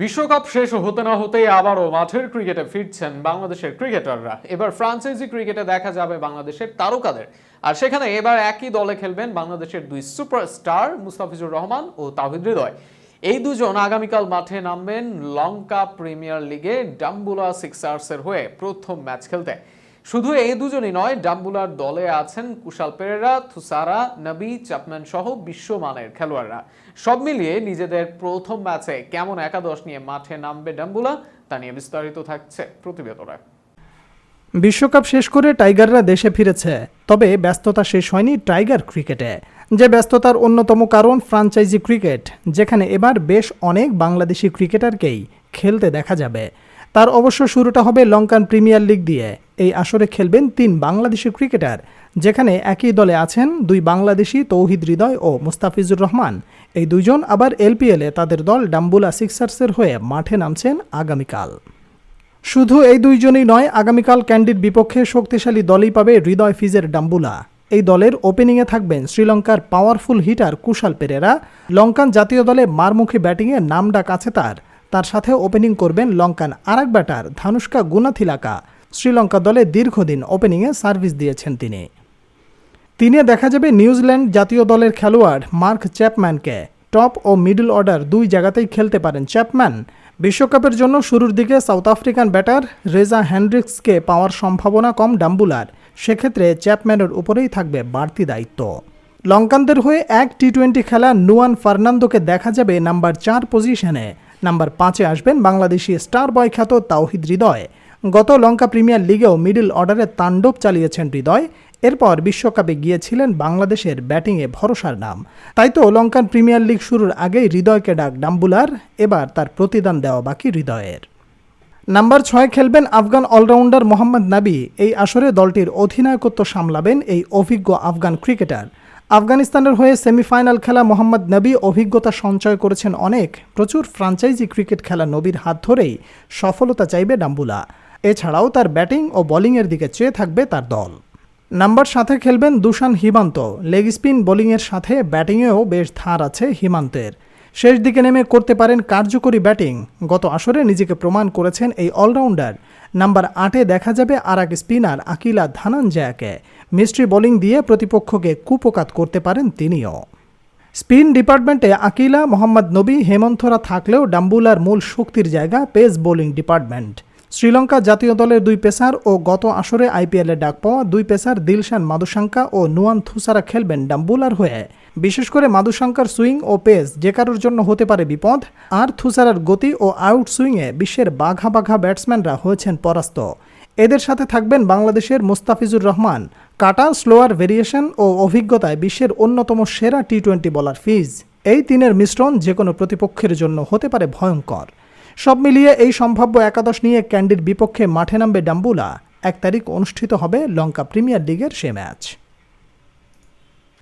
বিশ্বকাপ শেষ হতে না হতেই আবারও মাঠের ক্রিকেটে ফিরছেন বাংলাদেশের ক্রিকেটাররা। এবার ফ্রান্সাইজি ক্রিকেটে দেখা যাবে বাংলাদেশের তারকাদের। আর সেখানে এবার একই দলে খেলবেন বাংলাদেশের দুই সুপারস্টার মুস্তাফিজুর রহমান ও তাহিদ হৃদয়। এই দুজন আগামীকাল মাঠে নামবেন লঙ্কা প্রিমিয়ার লিগে ডাম্বুলা সিক্সার্সের হয়ে প্রথম ম্যাচ খেলতে। শুধু এই দুজনই নয়, ডাম্বুলার দলে আছেন কুশাল পেরেরা, থুসারা, নবী চ্যাপম্যান সহ বিশ্বমানের খেলোয়াড়রা। সব মিলিয়ে নিজেদের প্রথম ম্যাচে কেমন একাদশ নিয়ে মাঠে নামবে ডাম্বুলা, তা নিয়ে বিস্তারিত থাকছে প্রতিবেদনায় বিশ্বকাপ শেষ করে টাইগাররা দেশে ফিরেছে, তবে ব্যস্ততা শেষ হয়নি টাইগার ক্রিকেটে। যে ব্যস্ততার অন্যতম কারণ ফ্রাঞ্চাইজি ক্রিকেট, যেখানে এবার বেশ অনেক বাংলাদেশি ক্রিকেটারকেই খেলতে দেখা যাবে। তার অবশ্য শুরুটা হবে লঙ্কান প্রিমিয়ার লিগ দিয়ে। এই আসরে খেলবেন তিন বাংলাদেশি ক্রিকেটার, যেখানে একই দলে আছেন দুই বাংলাদেশি তৌহিদ হৃদয় ও মুস্তাফিজুর রহমান। এই দুইজন আবার এলপিএলে তাদের দল ডাম্বুলা সিক্সার্সের হয়ে মাঠে নামছেন আগামীকাল। শুধু এই দুইজনই নয়, আগামীকাল ক্যান্ডির বিপক্ষে শক্তিশালী দলই পাবে হৃদয় ফিজের ডাম্বুলা। এই দলের ওপেনিংয়ে থাকবেন শ্রীলঙ্কার পাওয়ারফুল হিটার কুশাল পেরেরা। লঙ্কান জাতীয় দলে মারমুখী ব্যাটিংয়ে নাম ডাক আছে তার। তার সাথে ওপেনিং করবেন লঙ্কান। আরেক ব্যাটার ধানুষ্কা গুনাথিলাকা। শ্রীলঙ্কা দলে দীর্ঘদিন ওপেনিংয়ে সার্ভিস দিয়েছেন তিনি। তিনে দেখা যাবে নিউজিল্যান্ড জাতীয় দলের খেলোয়াড় মার্ক চ্যাপম্যানকে। টপ ও মিডল অর্ডার দুই জায়গাতেই খেলতে পারেন চ্যাপম্যান। বিশ্বকাপের জন্য শুরুর দিকে সাউথ আফ্রিকান ব্যাটার রেজা হ্যান্ড্রিক্সকে পাওয়ার সম্ভাবনা কম ডাম্বুলার। সেক্ষেত্রে চ্যাপম্যানের উপরেই থাকবে বাড়তি দায়িত্ব। লঙ্কানদের হয়ে এক টি টোয়েন্টি খেলা নুয়ান ফার্নান্দোকে দেখা যাবে নাম্বার চার পজিশনে নাম্বার পাঁচে আসবেন বাংলাদেশি স্টার বয় খ্যাত তাওহিদ হৃদয়। গত লঙ্কা প্রিমিয়ার লিগেও মিডল অর্ডারে তাণ্ডব চালিয়েছেন হৃদয়। এরপর বিশ্বকাপে গিয়েছিলেন বাংলাদেশের ব্যাটিংয়ে ভরসার নাম। তাই তো লঙ্কান প্রিমিয়ার লিগ শুরুর আগেই হৃদয়কে ডাক ডাম্বুলার, এবার তার প্রতিদান দেওয়া বাকি হৃদয়ের। নাম্বার ছয় খেলবেন আফগান অলরাউন্ডার মোহাম্মদ নাবি। এই আসরে দলটির অধিনায়কত্ব সামলাবেন এই অভিজ্ঞ আফগান ক্রিকেটার। আফগানিস্তানের হয়ে সেমিফাইনাল খেলা মোহাম্মদ নবী অভিজ্ঞতা সঞ্চয় করেছেন অনেক। প্রচুর ফ্রাঞ্চাইজি ক্রিকেট খেলা নবীর হাত ধরেই সফলতা চাইবে ডাম্বুলা। এছাড়াও তার ব্যাটিং ও বোলিংয়ের দিকে চেয়ে থাকবে তার দল। নাম্বার সাথে খেলবেন দুশান হিমান্ত। লেগ স্পিন বোলিংয়ের সাথে ব্যাটিংয়েও বেশ ধার আছে হিমান্তের। শেষ দিকে নেমে করতে পারেন কার্যকরী ব্যাটিং। গত আসরে নিজেকে প্রমাণ করেছেন এই অলরাউন্ডার। নাম্বার আটে দেখা যাবে আর এক স্পিনার আকিলা ধানাঞ্জয়াকে। মিস্ট্রি বোলিং দিয়ে প্রতিপক্ষকে কুপকাত করতে পারেন তিনিও। স্পিন ডিপার্টমেন্টে আকিলা, মোহাম্মদ নবী, হেমন্তরা থাকলেও ডাম্বুলার মূল শক্তির জায়গা পেস বোলিং ডিপার্টমেন্ট। শ্রীলঙ্কা জাতীয় দলের দুই পেসার ও গত আসরে আইপিএলে ডাক পাওয়া দুই পেসার দিলশান মাদুশাঙ্কা ও নুয়ান থুসারা খেলবেন ডাম্বুলার হয়ে। বিশেষ করে মাদুসাঙ্কার সুইং ও পেস যে কারোর জন্য হতে পারে বিপদ, আর থুসারার গতি ও আউট সুইংয়ে বিশ্বের বাঘা বাঘা ব্যাটসম্যানরা হয়েছেন পরাস্ত। এদের সাথে থাকবেন বাংলাদেশের মুস্তাফিজুর রহমান কাটা স্লোয়ার ভেরিয়েশন ও অভিজ্ঞতায় বিশ্বের অন্যতম সেরা টি টোয়েন্টি বলার ফিজ এই তিনের মিশ্রণ যে কোনো প্রতিপক্ষের জন্য হতে পারে ভয়ঙ্কর। সব মিলিয়ে এই সম্ভাব্য একাদশ নিয়ে ক্যান্ডির বিপক্ষে মাঠে নামবে ডাম্বুলা এক তারিখ অনুষ্ঠিত হবে লঙ্কা প্রিমিয়ার লিগের সে ম্যাচ।